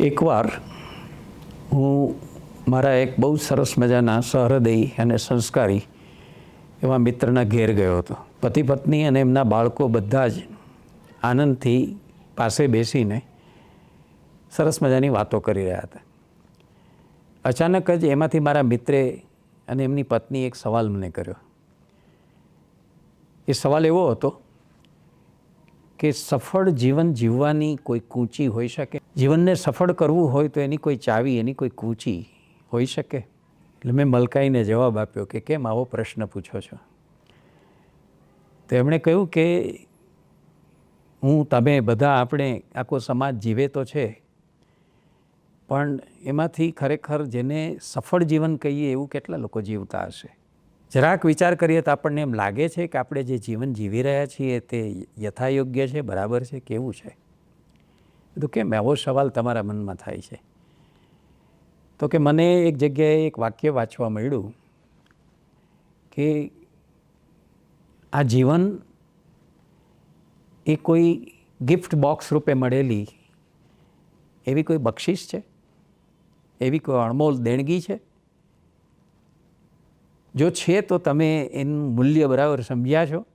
એકવાર હું મારા એક બહુ સરસ મજાના સહૃદયી અને સંસ્કારી એવા મિત્રના ઘેર ગયો હતો. પતિ પત્ની અને એમના બાળકો બધા જ આનંદથી પાસે બેસીને સરસ મજાની વાતો કરી રહ્યા હતા. અચાનક જ એમાંથી મારા મિત્રે અને એમની પત્ની એક સવાલ મને કર્યો. એ સવાલ એવો હતો કે સફળ જીવન જીવવાની કોઈ કૂંચી હોઈ શકે? જીવનને સફળ કરવું હોય તો એની કોઈ ચાવી, એની કોઈ કૂંચી હોઈ શકે? એટલે મેં મલકાઈને જવાબ આપ્યો કે કેમ આવો પ્રશ્ન પૂછો છો? તો એમણે કહ્યું કે હું, તમે બધા આપણે આખો સમાજ જીવે તો છે, પણ એમાંથી ખરેખર જેને સફળ જીવન કહીએ એવું કેટલા લોકો જીવતા હશે? જરાક વિચાર કરીએ તો આપણને એમ લાગે છે કે આપણે જે જીવન જીવી રહ્યા છીએ તે યથાયોગ્ય છે, બરાબર છે, કેવું છે? તો કેમ? એવો સવાલ તમારા મનમાં થાય છે. તો કે મને એક જગ્યાએ એક વાક્ય વાંચવા મળ્યું કે આ જીવન એ કોઈ ગિફ્ટ બોક્સ રૂપે મળેલી એવી કોઈ બક્ષિસ છે? એવી કોઈ અણમોલ દેણગી છે? જો છે તો તમે એનું મૂલ્ય બરાબર સમજ્યા છો?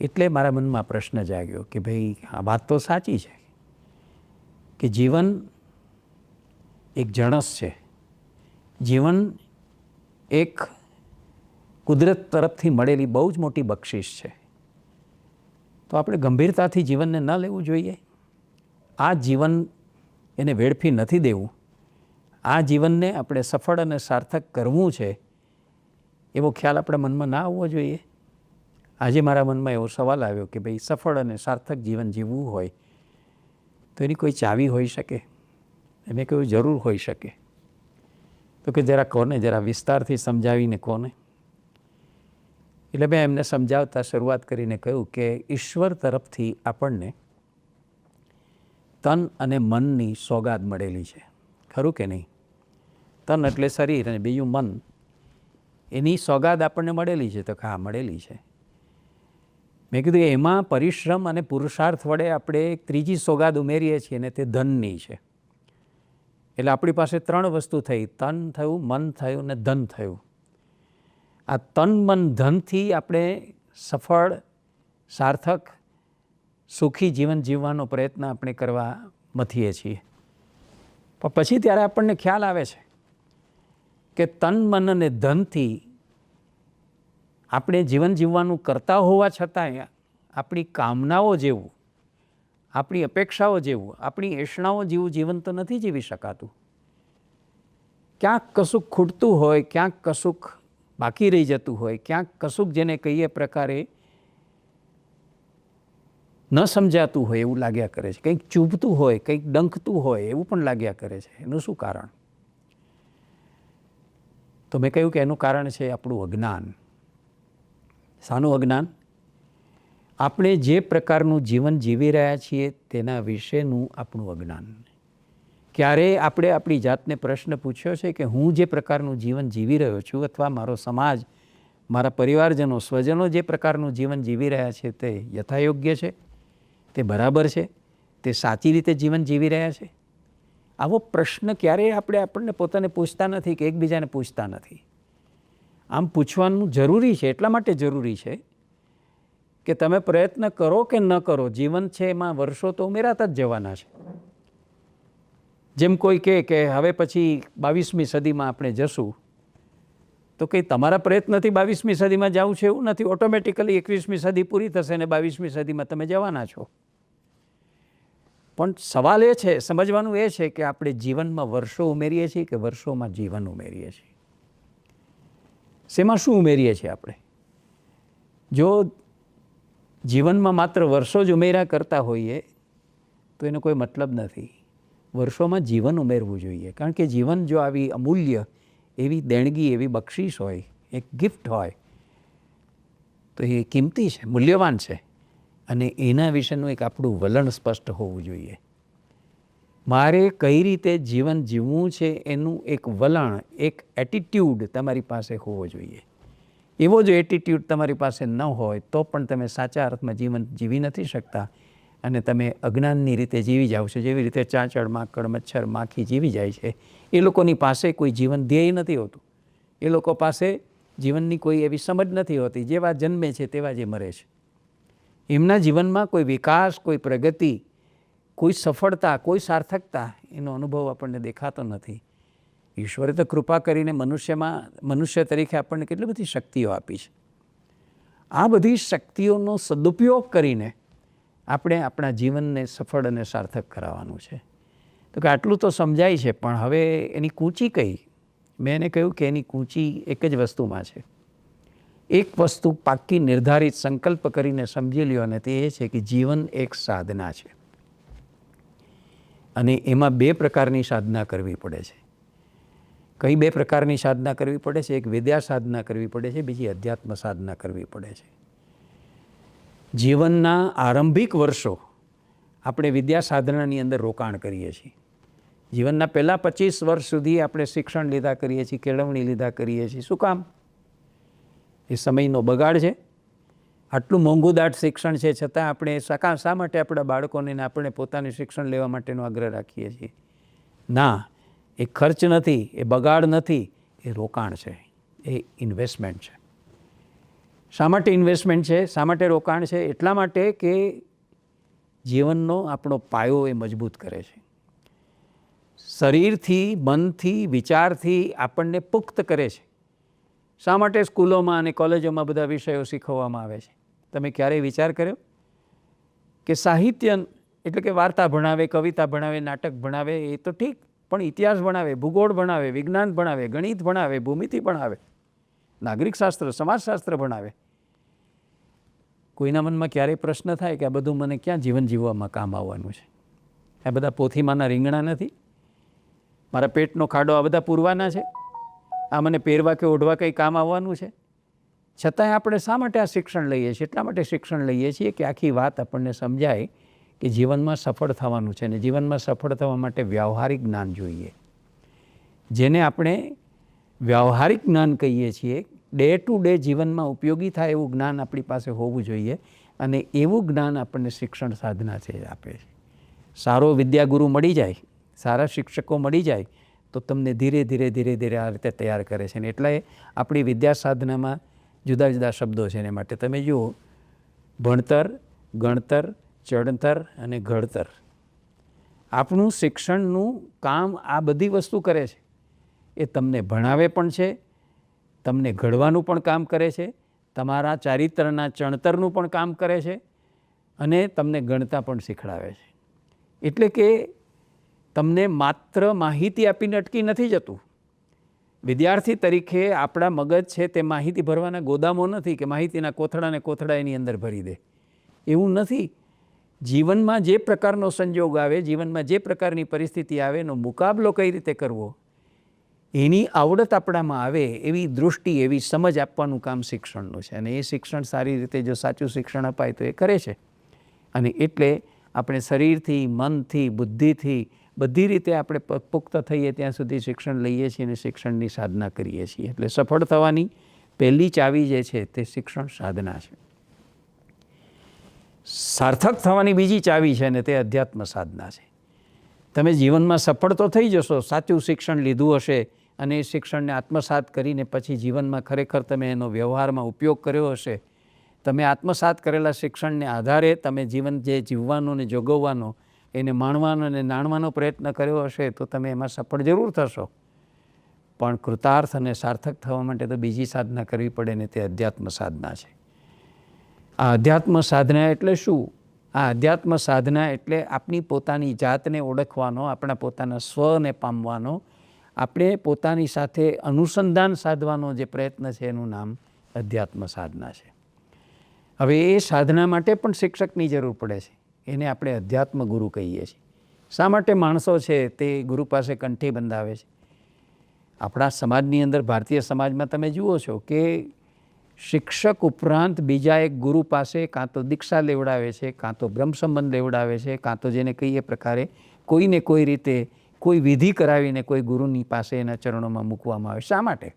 એટલે મારા મનમાં પ્રશ્ન જાગ્યો કે ભાઈ આ વાત તો સાચી છે કે જીવન એક જણસ છે. જીવન એક કુદરત તરફથી મળેલી બહુ જ મોટી બક્ષિસ છે. તો આપણે ગંભીરતાથી જીવનને ન લેવું જોઈએ. આ જીવન એને વેડફી નથી દેવું. આ જીવનને આપણે સફળ અને સાર્થક કરવું છે. એવો ખ્યાલ આપણા મનમાં ના આવવો જોઈએ? આજે મારા મનમાં એવો સવાલ આવ્યો કે ભાઈ સફળ અને સાર્થક જીવન જીવવું હોય તો એની કોઈ ચાવી હોઈ શકે? મેં કહ્યું જરૂર હોઈ શકે? તો કે જરા કોને? જરા વિસ્તારથી સમજાવીને કોને? એટલે મેં એમને સમજાવતા શરૂઆત કરીને કહ્યું કે ઈશ્વર તરફથી આપણને તન અને મનની સોગાદ મળેલી છે. ખરું કે નહીં? તન એટલે શરીર અને બીજું મન. એની સોગાદ આપણને મળેલી છે. તો હા, મળેલી છે. મેં કીધું એમાં પરિશ્રમ અને પુરુષાર્થ વડે આપણે એક ત્રીજી સોગાદ ઉમેરીએ છીએ અને તે ધનની છે. એટલે આપણી પાસે ત્રણ વસ્તુ થઈ. તન થયું, મન થયું ને ધન થયું. આ તન, મન, ધનથી આપણે સફળ, સાર્થક, સુખી જીવન જીવવાનો પ્રયત્ન આપણે કરવા મથીએ છીએ. પણ પછી ત્યારે આપણને ખ્યાલ આવે છે. કે તન, મન અને ધનથી આપણે જીવન જીવવાનું કરતા હોવા છતાં આપણી કામનાઓ જેવું, આપણી અપેક્ષાઓ જેવું, આપણી એષણાઓ જેવું જીવન તો નથી જીવી શકાતું. ક્યાંક કશુંક ખૂટતું હોય, ક્યાંક કશુંક બાકી રહી જતું હોય, ક્યાંક કશુંક જેને કહીએ પ્રકારે ન સમજાતું હોય એવું લાગ્યા કરે છે. કંઈક ચૂભતું હોય, કંઈક ડંખતું હોય એવું પણ લાગ્યા કરે છે. એનું શું કારણ? તો મેં કહ્યું કે એનું કારણ છે આપણું અજ્ઞાન. શાનું અજ્ઞાન? આપણે જે પ્રકારનું જીવન જીવી રહ્યા છીએ તેના વિશેનું આપણું અજ્ઞાન. ક્યારે આપણે આપણી જાતને પ્રશ્ન પૂછ્યો છે કે હું જે પ્રકારનું જીવન જીવી રહ્યો છું અથવા મારો સમાજ, મારા પરિવારજનો, સ્વજનો જે પ્રકારનું જીવન જીવી રહ્યા છે તે યથાયોગ્ય છે? તે બરાબર છે? તે સાચી રીતે જીવન જીવી રહ્યા છે? આવો પ્રશ્ન ક્યારેય આપણે આપણને પોતાને પૂછતા નથી કે એકબીજાને પૂછતા નથી. આમ પૂછવાનું જરૂરી છે, એટલા માટે જરૂરી છે કે તમે પ્રયત્ન કરો કે ન કરો, જીવન છે એમાં વર્ષો તો ઉમેરાતા જ જવાના છે. જેમ કોઈ કહે કે હવે પછી બાવીસમી સદીમાં આપણે જશું, તો કંઈ તમારા પ્રયત્નથી બાવીસમી સદીમાં જવું છે એવું નથી. ઓટોમેટિકલી એકવીસમી સદી પૂરી થશે અને બાવીસમી સદીમાં તમે જવાના છો. પણ સવાલ એ છે, સમજવાનું એ છે કે આપણે જીવનમાં વર્ષો ઉમેરીએ છીએ કે વર્ષોમાં જીવન ઉમેરીએ છીએ? શેમાં શું ઉમેરીએ છીએ આપણે? જો જીવનમાં માત્ર વર્ષો જ ઉમેર્યા કરતા હોઈએ, તો એનો કોઈ મતલબ નથી. વર્ષોમાં જીવન ઉમેરવું જોઈએ. કારણ કે જીવન જો આવી અમૂલ્ય, એવી દેણગી, એવી બક્ષિસ હોય, એક ગિફ્ટ હોય, તો એ કિંમતી છે, મૂલ્યવાન છે. અને એના વિશેનું એક આપણું વલણ સ્પષ્ટ હોવું જોઈએ. મારે કઈ રીતે જીવન જીવવું છે એનું એક વલણ, એક એટીટ્યૂડ તમારી પાસે હોવો જોઈએ. એવો જો એટીટ્યૂડ તમારી પાસે ન હોય, તો પણ તમે સાચા અર્થમાં જીવન જીવી નથી શકતા અને તમે અજ્ઞાનની રીતે જીવી જાઓ છો. જેવી રીતે ચાંચડ, માકડ, મચ્છર, માખી જીવી જાય છે, એ લોકોની પાસે કોઈ જીવન ધ્યેય નથી હોતું. એ લોકો પાસે જીવનની કોઈ એવી સમજ નથી હોતી. જેવા જન્મે છે, તેવા જે મરે છે. એમના જીવનમાં કોઈ વિકાસ, કોઈ પ્રગતિ, કોઈ સફળતા, કોઈ સાર્થકતા એનો અનુભવ આપણને દેખાતો નથી. ઈશ્વરે તો કૃપા કરીને મનુષ્યમાં, મનુષ્ય તરીકે આપણને કેટલી બધી શક્તિઓ આપી છે. આ બધી શક્તિઓનો સદુપયોગ કરીને આપણે આપણા જીવનને સફળ અને સાર્થક કરાવવાનું છે. તો કે આટલું તો સમજાય છે, પણ હવે એની કૂંચી કઈ? મેં એને કહ્યું કે એની કૂંચી એક જ વસ્તુમાં છે. એક વસ્તુ પાક્કી નિર્ધારિત સંકલ્પ કરીને સમજી લ્યો અને તે એ છે કે જીવન એક સાધના છે. અને એમાં બે પ્રકારની સાધના કરવી પડે છે. કઈ બે પ્રકારની સાધના કરવી પડે છે? એક વિદ્યા સાધના કરવી પડે છે, બીજી અધ્યાત્મ સાધના કરવી પડે છે. જીવનના આરંભિક વર્ષો આપણે વિદ્યા સાધનાની અંદર રોકાણ કરીએ છીએ. જીવનના પહેલાં પચીસ વર્ષ સુધી આપણે શિક્ષણ લીધા કરીએ છીએ, કેળવણી લીધા કરીએ છીએ. શું કામ? એ સમયનો બગાડ છે. આટલું મોંઘું દાટ શિક્ષણ છે, છતાં આપણે શા શા માટે આપણા બાળકોને આપણે પોતાને શિક્ષણ લેવા માટેનો આગ્રહ રાખીએ છીએ? ના, એ ખર્ચ નથી, એ બગાડ નથી, એ રોકાણ છે, એ ઇન્વેસ્ટમેન્ટ છે. શા માટે ઇન્વેસ્ટમેન્ટ છે, શા માટે રોકાણ છે? એટલા માટે કે જીવનનો આપણો પાયો એ મજબૂત કરે છે. શરીરથી, મનથી, વિચારથી આપણને પુખ્ત કરે છે. શા માટે સ્કૂલોમાં અને કોલેજોમાં બધા વિષયો શીખવવામાં આવે છે? તમે ક્યારેય વિચાર કર્યો? કે સાહિત્ય એટલે કે વાર્તા ભણાવે, કવિતા ભણાવે, નાટક ભણાવે, એ તો ઠીક, પણ ઇતિહાસ ભણાવે, ભૂગોળ ભણાવે, વિજ્ઞાન ભણાવે, ગણિત ભણાવે, ભૂમિતિ ભણાવે નાગરિક શાસ્ત્ર સમાજશાસ્ત્ર ભણાવે. કોઈના મનમાં ક્યારેય પ્રશ્ન થાય કે આ બધું મને ક્યાં જીવન જીવવામાં કામ આવવાનું છે? આ બધા પોથીમાંના રીંગણા નથી? મારા પેટનો ખાડો આ બધા પૂરવાના છે? આ મને પહેરવા કે ઓઢવા કંઈ કામ આવવાનું છે? છતાંય આપણે શા માટે આ શિક્ષણ લઈએ છીએ? એટલા માટે શિક્ષણ લઈએ છીએ કે આખી વાત આપણને સમજાય કે જીવનમાં સફળ થવાનું છે અને જીવનમાં સફળ થવા માટે વ્યવહારિક જ્ઞાન જોઈએ. જેને આપણે વ્યવહારિક જ્ઞાન કહીએ છીએ, ડે ટુ ડે જીવનમાં ઉપયોગી થાય એવું જ્ઞાન આપણી પાસે હોવું જોઈએ અને એવું જ્ઞાન આપણને શિક્ષણ સાધના છે આપે. છે સારો વિદ્યાગુરુ મળી જાય, સારા શિક્ષકો મળી જાય તો તમને ધીરે ધીરે ધીરે ધીરે આ રીતે તૈયાર કરે છે ને એટલે આપણી વિદ્યા સાધનામાં જુદા જુદા શબ્દો છે એને માટે તમે જુઓ. ભણતર, ગણતર, ચડતર અને ઘડતર. આપણું શિક્ષણનું કામ આ બધી વસ્તુ કરે છે. એ તમને ભણાવે પણ છે, તમને ઘડવાનું પણ કામ કરે છે, તમારા ચારિત્રના ચણતરનું પણ કામ કરે છે અને તમને ગણતા પણ શીખડાવે છે. એટલે કે તમને માત્ર માહિતી આપીને અટકી નથી જતું. વિદ્યાર્થી તરીકે આપણા મગજ છે તે માહિતી ભરવાના ગોદામો નથી કે માહિતીના કોથળાને કોથળા એની અંદર ભરી દે. એવું નથી. જીવનમાં જે પ્રકારનો સંજોગ આવે, જીવનમાં જે પ્રકારની પરિસ્થિતિ આવે, એનો મુકાબલો કઈ રીતે કરવો? એની આવડત આપણામાં આવે, એવી દૃષ્ટિ, એવી સમજ આપવાનું કામ શિક્ષણનું છે. અને એ શિક્ષણ સારી રીતે જો સાચું શિક્ષણ અપાય તો એ કરે છે. અને એટલે આપણે શરીરથી, મનથી, બુદ્ધિથી બધી રીતે આપણે પુખ્ત થઈએ ત્યાં સુધી શિક્ષણ લઈએ છીએ અને શિક્ષણની સાધના કરીએ છીએ. એટલે સફળ થવાની પહેલી ચાવી જે છે તે શિક્ષણ સાધના છે. સાર્થક થવાની બીજી ચાવી છે અને તે અધ્યાત્મ સાધના છે. તમે જીવનમાં સફળ તો થઈ જશો, સાચું શિક્ષણ લીધું હશે અને એ શિક્ષણને આત્મસાત કરીને પછી જીવનમાં ખરેખર તમે એનો વ્યવહારમાં ઉપયોગ કર્યો હશે. તમે આત્મસાત કરેલા શિક્ષણને આધારે તમે જીવન જે જીવવાનો ને જોગવવાનો એને માણવાનો અને નાણવાનો પ્રયત્ન કર્યો હશે તો તમે એમાં સફળ જરૂર થશો. પણ કૃતાર્થ અને સાર્થક થવા માટે તો બીજી સાધના કરવી પડે ને તે અધ્યાત્મ સાધના છે. આ અધ્યાત્મ સાધના એટલે શું? આ અધ્યાત્મ સાધના એટલે આપણી પોતાની જાતને ઓળખવાનો, આપણા પોતાના સ્વને પામવાનો, આપણે પોતાની સાથે અનુસંધાન સાધવાનો જે પ્રયત્ન છે એનું નામ અધ્યાત્મ સાધના છે. હવે એ સાધના માટે પણ શિક્ષકની જરૂર પડે છે. એને આપણે અધ્યાત્મ ગુરુ કહીએ છીએ. શા માટે માણસો છે તે ગુરુ પાસે કંઠી બંધાવે છે? આપણા સમાજની અંદર ભારતીય સમાજમાં તમે જુઓ છો કે શિક્ષક ઉપરાંત બીજા એક ગુરુ પાસે કાં તો દીક્ષા લેવડાવે છે, કાં તો બ્રહ્મ સંબંધ લેવડાવે છે, કાં તો જેને કહીએ પ્રકારે કોઈને કોઈ રીતે કોઈ વિધિ કરાવીને કોઈ ગુરુની પાસે એના ચરણોમાં મૂકવામાં આવે. શા માટે?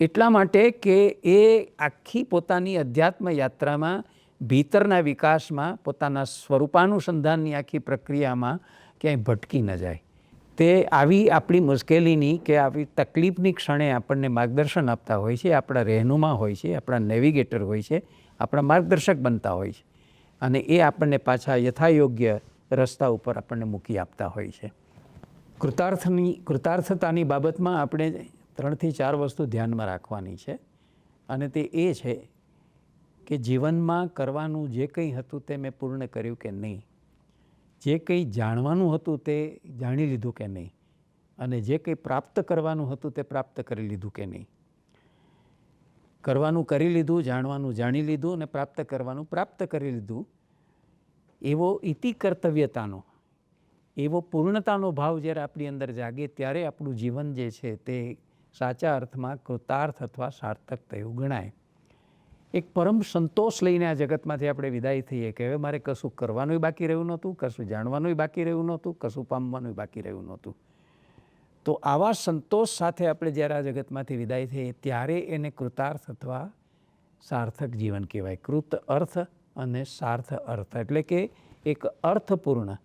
એટલા માટે કે એ આખી પોતાની અધ્યાત્મ યાત્રામાં ભીતરના વિકાસમાં, પોતાના સ્વરૂપાનુસંધાનની આખી પ્રક્રિયામાં ક્યાંય ભટકી ન જાય. તે આવી આપણી મુશ્કેલીની કે આવી તકલીફની ક્ષણે આપણને માર્ગદર્શન આપતા હોય છે, આપણા રહેનુમા હોય છે, આપણા નેવિગેટર હોય છે, આપણા માર્ગદર્શક બનતા હોય છે. અને એ આપણને પાછા યથાયોગ્ય રસ્તા ઉપર આપણને મૂકી આપતા હોય છે. કૃતાર્થની, કૃતાર્થતાની બાબતમાં આપણે ત્રણથી ચાર વસ્તુ ધ્યાનમાં રાખવાની છે. અને તે એ છે કે જીવનમાં કરવાનું જે કંઈ હતું તે મેં પૂર્ણ કર્યું કે નહીં. જે કંઈ જાણવાનું હતું તે જાણી લીધું કે નહીં. અને જે કંઈ પ્રાપ્ત કરવાનું હતું તે પ્રાપ્ત કરી લીધું કે નહીં. કરવાનું કરી લીધું, જાણવાનું જાણી લીધું અને પ્રાપ્ત કરવાનું પ્રાપ્ત કરી લીધું. એવો ઇતિ કર્તવ્યતાનો એવો પૂર્ણતાનો ભાવ જ્યારે આપણી અંદર જાગે ત્યારે આપણું જીવન જે છે તે સાચા અર્થમાં કૃતાર્થ અથવા સાર્થક થયું ગણાય. એક પરમ સંતોષ લઈને આ જગતમાંથી આપણે વિદાય થઈએ કે હવે મારે કશું કરવાનુંય બાકી રહ્યું નહોતું, કશું જાણવાનુંય બાકી રહ્યું નહોતું, કશું પામવાનુંય બાકી રહ્યું નહોતું. તો આવા સંતોષ સાથે આપણે જ્યારે આ જગતમાંથી વિદાય થઈએ ત્યારે એને કૃતાર્થ અથવા સાર્થક જીવન કહેવાય. કૃત અર્થ અને સાર્થ અર્થ. એટલે કે એક અર્થપૂર્ણ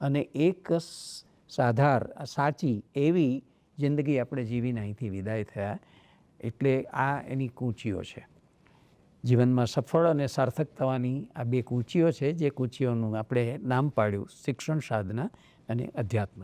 અને એક સાધાર, સાચી એવી જિંદગી આપણે જીવીને અહીંથી વિદાય થયા. એટલે આ એની કૂંચીઓ છે. જીવનમાં સફળ અને સાર્થક થવાની આ બે કૂચીઓ છે, જે કૂચીઓનું આપણે નામ પાડ્યું શિક્ષણ સાધના અને અધ્યાત્મ.